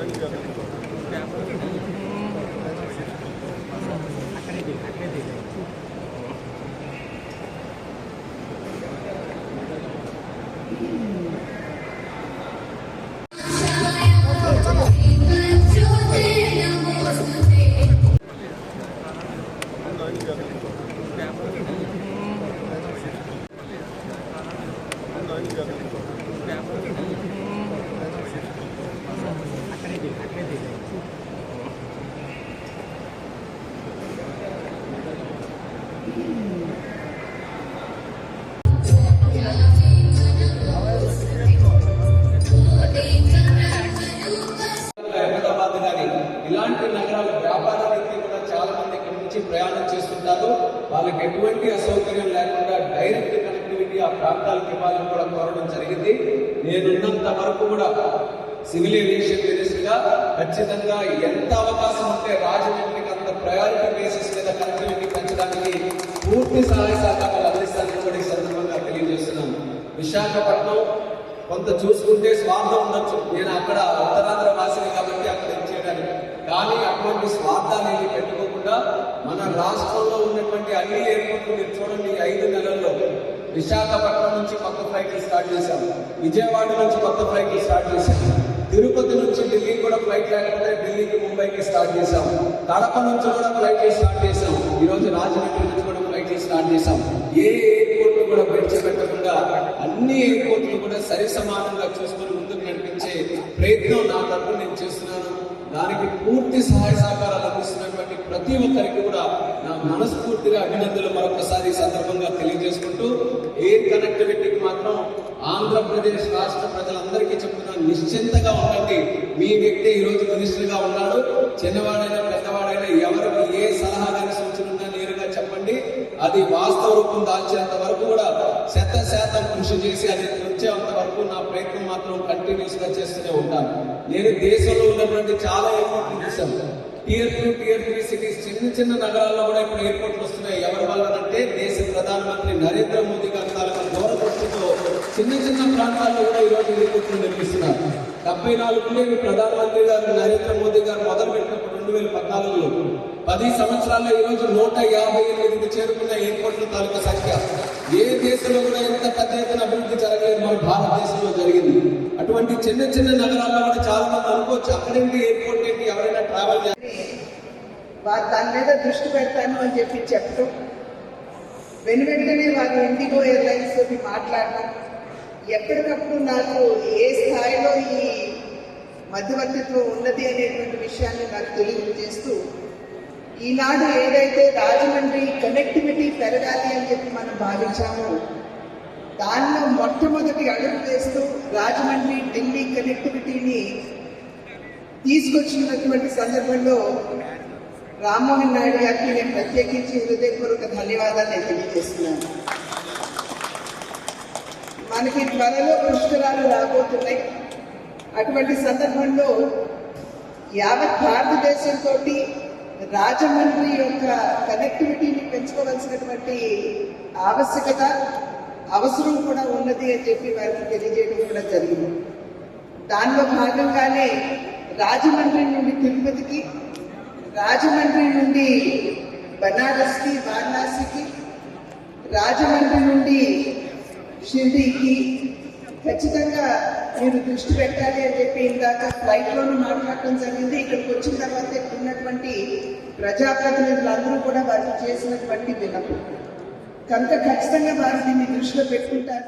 네, 아니냐고. ఇలాంటి నగరాలు వ్యాపార రీతి కూడా చాలా మంది ఇక్కడ నుంచి ప్రయాణం చేస్తుంటారు. వాళ్ళకి ఎటువంటి అసౌకర్యం లేకుండా డైరెక్ట్ కనెక్టివిటీ ఆ ప్రాంతాలకు ఇవ్వాలని కూడా కోరడం జరిగింది. నేనున్నంత వరకు కూడా సివిల్ ఏవియేషన్ మినిస్టర్గా ఖచ్చితంగా ఎంత అవకాశం ఉంటే రాజమండ్రికి అంత ప్రయారిటీ బేసిస్ మీద కనెక్టివిటీ పెంచడానికి పూర్తి సహాయ సహకారాలు అందిస్తానని కూడా ఈ సందర్భంగా తెలియజేస్తున్నాను. విశాఖపట్నం కొంత చూసుకుంటే స్వార్థం ఉండొచ్చు. నేను అక్కడ ఉత్తరాంధ్ర వాసిని కాబట్టి అక్కడ కానీ అటువంటి స్వార్థాన్ని ఏమీ పెట్టుకోకుండా మన రాష్ట్రంలో ఉన్నటువంటి అన్ని ఎయిర్పోర్ట్లు మీరు చూడండి ఐదు నెలల్లో విశాఖపట్నం నుంచి కొత్త ఫ్లైట్లు స్టార్ట్ చేశాం విజయవాడ నుంచి కొత్త ఫ్లైట్లు స్టార్ట్ చేశాం తిరుపతి నుంచి ఢిల్లీ కూడా ఫ్లైట్ లేకపోతే ఢిల్లీకి ముంబైకి స్టార్ట్ చేశాం కడప నుంచి కూడా ఫ్లైట్లు స్టార్ట్ చేశాం ఈరోజు రాజమండ్రి నుంచి కూడా ఫ్లైట్లు స్టార్ట్ చేశాం. ఏ ఎయిర్పోర్ట్లు కూడా విడిచిపెట్టకుండా అన్ని ఎయిర్పోర్ట్లు కూడా సరి సమానంగా చూసుకొని ముందుకు నడిపించే ప్రయత్నం నా తరపు నేను చేస్తున్నాను. దానికి పూర్తి సహాయ సహకారాలు అందిస్తున్నటువంటి ప్రతి ఒక్కరికి కూడా నా మనస్ఫూర్తిగా అభినందనలు మరొకసారి సందర్భంగా తెలియజేసుకుంటూ ఎయిర్ కనెక్టివిటీకి మాత్రం ఆంధ్రప్రదేశ్ రాష్ట్ర ప్రజలందరికీ చెప్తున్నాను నిశ్చింతగా ఉండండి. మీ వ్యక్తి ఈ రోజు ఉన్నాడు. చిన్నవాడైనా పెద్దవాడైనా ఎవరికి ఏ సలహా కానీ సూచన నేరుగా చెప్పండి. అది వాస్తవ రూపం దాల్చేంత వరకు కూడా శత శాతం కృషి చేసి అది ప్రయత్నం మాత్రం కంటిన్యూస్గా చేస్తూనే ఉంటాను. నేను దేశంలో ఉన్నటువంటి చాలా ఎయిర్పోర్ట్లు చూశాను tier two tier three cities చిన్న చిన్న నగరాల్లో కూడా ఇప్పుడు ఎయిర్పోర్ట్లు వస్తున్నాయి. ఎవరి వల్లనంటే దేశ ప్రధానమంత్రి నరేంద్ర మోదీ గారి తాలూకా దూరదృష్టితో చిన్న చిన్న ప్రాంతాల్లో కూడా ఈరోజు ఎయిర్పోర్ట్లు నిర్మిస్తున్నారు. డెబ్బై నాలుగులో ఈ ప్రధానమంత్రి గారు నరేంద్ర మోదీ గారు మొదలుపెట్టినప్పుడు రెండు వేల పద్నాలుగులో పది సంవత్సరాల్లో ఈ రోజు నూట యాభై ఎనిమిది చేరుకున్న ఎయిర్పోర్ట్ల తాలూకా సంఖ్య. ఏ దేశంలో కూడా ఎంత పెద్ద ఎత్తున అభివృద్ధి జరగలేదు మన భారతదేశంలో జరిగింది. అటువంటి చిన్న చిన్న నగరాల్లో కూడా చాలా మంది అనుకోవచ్చు అక్కడేంటి ఎయిర్పోర్ట్ ఏంటి ఎవరైనా ట్రావెల్ వారు దాని మీద దృష్టి పెడతాను అని చెప్పి చెప్తూ వెను వెంటనే వారు ఇండిగో ఎయిర్లైన్స్ తోటి మాట్లాడడం ఎప్పటికప్పుడు నాకు ఏ స్థాయిలో ఈ మధ్యవర్తిత్వం ఉన్నది అనేటువంటి విషయాన్ని నాకు తెలియజేస్తూ ఈనాడు ఏదైతే రాజమండ్రి కనెక్టివిటీ పెరగాలి అని చెప్పి మనం భావించామో దానిలో మొట్టమొదటి అడుగు వేస్తూ రాజమండ్రి ఢిల్లీ కనెక్టివిటీని తీసుకొచ్చినటువంటి సందర్భంలో రామ్మోహన్ నాయుడు గారికి నేను ప్రత్యేకించి హృదయపూర్వక ధన్యవాదాలు తెలియజేస్తున్నాను. మనకి త్వరలో పుష్కరాలు రాబోతున్నాయి. అటువంటి సందర్భంలో యావత్ భారతదేశంతో రాజమండ్రి యొక్క కనెక్టివిటీని పెంచుకోవాల్సినటువంటి ఆవశ్యకత అవసరం కూడా ఉన్నది అని చెప్పి వారికి తెలియజేయడం కూడా జరిగింది. దానిలో భాగంగానే రాజమండ్రి నుండి తిరుపతికి రాజమండ్రి నుండి బనారస్కి వారణాసికి రాజమండ్రి నుండి షిరిడీకి ఖచ్చితంగా మీరు దృష్టి పెట్టాలి అని చెప్పి ఇందాక ఫ్లైట్లోనూ మాట్లాడటం జరిగింది. ఇక్కడికి వచ్చిన తర్వాత ఉన్నటువంటి ప్రజాప్రతినిధులందరూ కూడా వారికి చేసినటువంటి విన్నపం. కనుక ఖచ్చితంగా వారు దీన్ని దృష్టిలో పెట్టుకుంటారు.